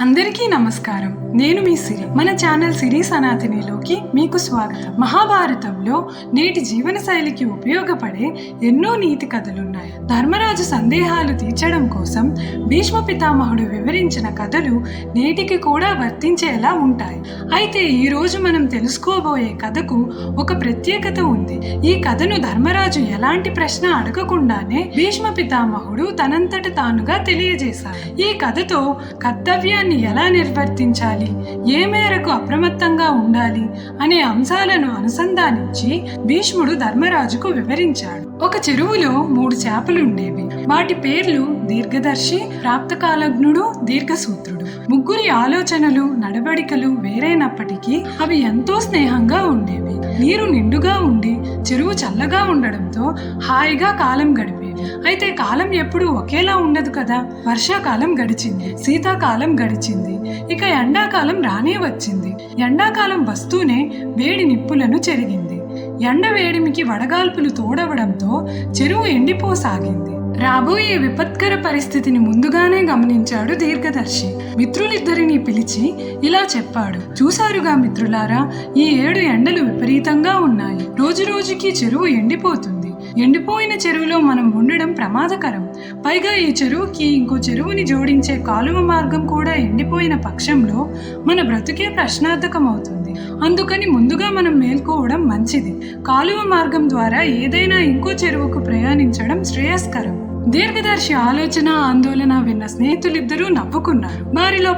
అందరికీ నమస్కారం. నేను మీ సిరి. మన ఛానల్ సిరి సనాతినిలోకి మీకు స్వాగతం. మహాభారతంలో నేటి జీవన శైలికి ఉపయోగపడే ఎన్నో నీతి కథలున్నాయి. ధర్మరాజు సందేహాలు తీర్చడం కోసం భీష్మ పితామహుడు వివరించిన కథలు నేటికి కూడా వర్తించేలా ఉంటాయి. అయితే ఈ రోజు మనం తెలుసుకోబోయే కథకు ఒక ప్రత్యేకత ఉంది. ఈ కథను ధర్మరాజు ఎలాంటి ప్రశ్న అడగకుండానే భీష్మ పితామహుడు తనంతట తానుగా తెలియజేశాడు ఈ కథతో కర్తవ్యాన్ని ఎలా నిర్వర్తించాలి? ఏ మేరకు అప్రమత్తంగా ఉండాలి? అనే అంశాలను అనుసంధానించి భీష్ముడు ధర్మరాజుకు వివరించాడు. ఒక చెరువులో మూడు చేపలు ఉండేవి వాటి పేర్లు దీర్ఘదర్శి ప్రాప్తకాలజ్ఞుడు దీర్ఘసూత్రుడు. ముగ్గురి ఆలోచనలు నడవడికలు వేరైనప్పటికీ అవి ఎంతో స్నేహంగా ఉండేవి. నీరు నిండుగా ఉండి చెరువు చల్లగా ఉండడంతో హాయిగా కాలం గడిపేవి అయితే కాలం ఎప్పుడూ ఒకేలా ఉండదు కదా. వర్షాకాలం గడిచింది శీతాకాలం గడిచింది ఇక ఎండాకాలం రానే వచ్చింది. ఎండాకాలం వస్తూనే వేడి నిప్పులను చెరిగింది. ఎండ వేడిమికి వడగాల్పులు తోడవడంతో చెరువు ఎండిపోసాగింది. రాబోయే విపత్కర పరిస్థితిని ముందుగానే గమనించాడు దీర్ఘదర్శి. మిత్రులిద్దరిని పిలిచి ఇలా చెప్పాడు. చూశారుగా మిత్రులారా ఈ ఏడు ఎండలు విపరీతంగా ఉన్నాయి. రోజు రోజుకి చెరువు ఎండిపోతుంది. ఎండిపోయిన చెరువులో మనం ఉండడం ప్రమాదకరం. పైగా ఈ చెరువుకి ఇంకో చెరువుని జోడించే కాలువ మార్గం కూడా ఎండిపోయిన పక్షంలో మన బ్రతుకే ప్రశ్నార్థకం అవుతుంది అందుకని ముందుగా మనం మేల్కోవడం మంచిది. కాలువ మార్గం ద్వారా ఏదైనా ఇంకో చెరువుకు ప్రయాణించడం శ్రేయస్కరం. దీర్ఘదర్శి ఆలోచన ఆందోళన విన్న స్నేహితులిద్దరూ నవ్వుకున్నారు. వారిలో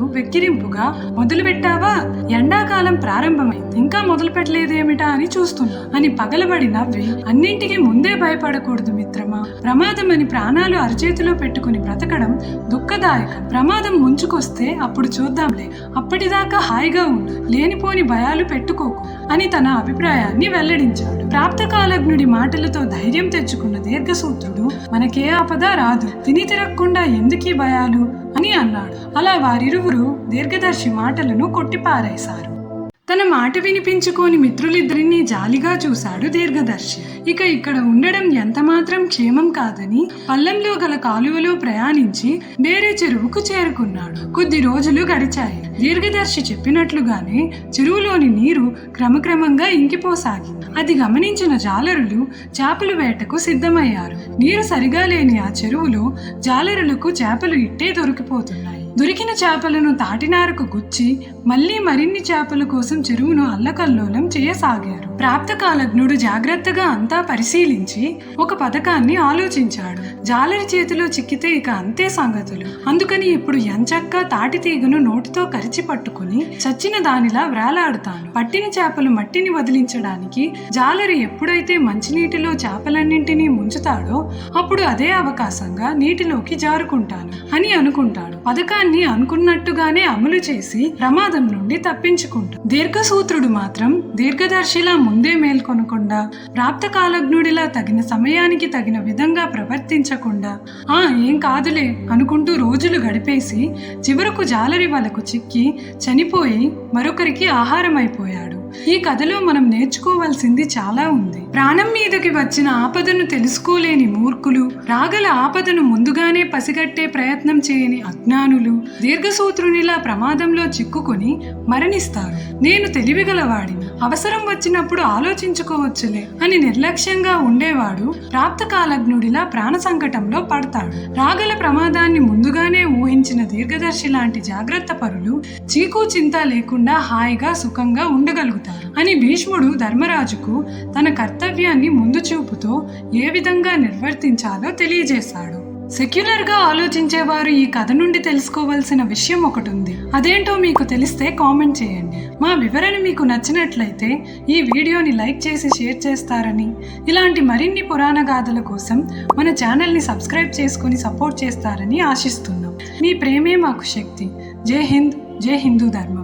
ప్రాప్తకాలజ్ఞుడు వెక్కిరింపుగా మొదలు పెట్టావా? ఎండాకాలం ప్రారంభమైంది. ఇంకా మొదలు పెట్టలేదేమిటా అని చూస్తున్నా. అని పగలబడి నవ్వి అన్నింటికి ముందే భయపడకూడదు మిత్రమా. ప్రమాదం అని ప్రాణాలు అరచేతిలో పెట్టుకుని బ్రతకడం దుఃఖదాయకం. ప్రమాదం ముంచుకొస్తే అప్పుడు చూద్దాంలే. అప్పటిదాకా హాయిగా ఉండు. లేనిపోని భయాలు పెట్టుకోకు అని తన అభిప్రాయాన్ని వెల్లడించాడు. ప్రాప్తకాలజ్ఞుడి మాటలతో ధైర్యం తెచ్చుకున్న దీర్ఘసూత్రుడు మనకే ఆపద రాదు తిని తిరగకుండా ఎందుకీ భయాలు? అని అన్నాడు. అలా వారిరువురు దీర్ఘదర్శి మాటలను కొట్టిపారేశారు. తన మాట వినిపించుకోని మిత్రులిద్దరినీ జాలిగా చూశాడు దీర్ఘదర్శి. ఇక ఇక్కడ ఉండడం ఎంతమాత్రం క్షేమం కాదని పల్లంలో గల కాలువలో ప్రయాణించి వేరే చెరువుకు చేరుకున్నాడు. కొద్ది రోజులు గడిచాయి. దీర్ఘదర్శి చెప్పినట్లుగానే చెరువులోని నీరు క్రమక్రమంగా ఇంకిపోసాగింది. అది గమనించిన జాలరులు చేపలు వేటకు సిద్ధమయ్యారు. నీరు సరిగా లేని ఆ చెరువులో జాలరులకు చేపలు ఇట్టే దొరికిపోతున్నాయి. దొరికిన చేపలను తాటినారకు గుచ్చి మళ్ళీ మరిన్ని చేపల కోసం చెరువును అల్లకల్లోలం చేయసాగారు. ప్రాప్తకాలజ్ఞుడు జాగ్రత్తగా అంతా పరిశీలించి ఒక పథకాన్ని ఆలోచించాడు. జాలరి చేతిలో చిక్కితే ఇక అంతే సంగతులు. అందుకని ఇప్పుడు ఎంచక్క తాటి తీగను నోటితో కరిచి పట్టుకుని చచ్చిన దానిలా వ్రేలాడుతాను. పట్టిన చేపలు మట్టిని వదిలించడానికి జాలరి ఎప్పుడైతే మంచినీటిలో చేపలన్నింటినీ ముంచుతాడో అప్పుడు అదే అవకాశంగా నీటిలోకి జారుకుంటాను అని అనుకుంటాడు. పథకాన్ని అనుకున్నట్టుగానే అమలు చేసి ప్రమాదం నుండి తప్పించుకుంటాడు దీర్ఘసూత్రుడు మాత్రం దీర్ఘదర్శిలా ముందే మేల్కొనకుండా ప్రాప్తకాలజ్ఞుడిలా తగిన సమయానికి తగిన విధంగా ప్రవర్తించకుండా ఆ ఏం కాదులే అనుకుంటూ రోజులు గడిపేసి చివరకు జాలరి వలకు చిక్కి చనిపోయి మరొకరికి ఆహారం అయిపోయాడు ఈ కథలో మనం నేర్చుకోవాల్సింది చాలా ఉంది. ప్రాణం మీదకి వచ్చిన ఆపదను తెలుసుకోలేని మూర్ఖులు రాగల ఆపదను ముందుగానే పసిగట్టే ప్రయత్నం చేయని అజ్ఞానులు దీర్ఘసూత్రునిలా ప్రమాదంలో చిక్కుకొని మరణిస్తారు. నేను తెలివిగలవాడిని. అవసరం వచ్చినప్పుడు ఆలోచించుకోవచ్చులే అని నిర్లక్ష్యంగా ఉండేవాడు ప్రాప్తకాలజ్ఞుడిలా ప్రాణ సంకటంలో పడతాడు. రాగల ప్రమాదాన్ని ముందుగానే ఊహించిన దీర్ఘదర్శి లాంటి జాగ్రత్త పరులు చీకు చింత లేకుండా హాయిగా సుఖంగా ఉండగలుగుతారు అని భీష్ముడు ధర్మరాజుకు తన కర్తవ్యాన్ని ముందు చూపుతో ఏ విధంగా నిర్వర్తించాలో తెలియజేశాడు. సెక్యులర్గా ఆలోచించేవారు ఈ కథ నుండి తెలుసుకోవాల్సిన విషయం ఒకటి ఉంది అదేంటో మీకు తెలిస్తే కామెంట్ చేయండి. మా వివరణ మీకు నచ్చినట్లయితే ఈ వీడియోని లైక్ చేసి షేర్ చేస్తారని ఇలాంటి మరిన్ని పురాణ గాథల కోసం మన ఛానల్ని సబ్స్క్రైబ్ చేసుకుని సపోర్ట్ చేస్తారని ఆశిస్తున్నాం. మీ ప్రేమే మాకు శక్తి. జై హింద్ జై హిందూ ధర్మ.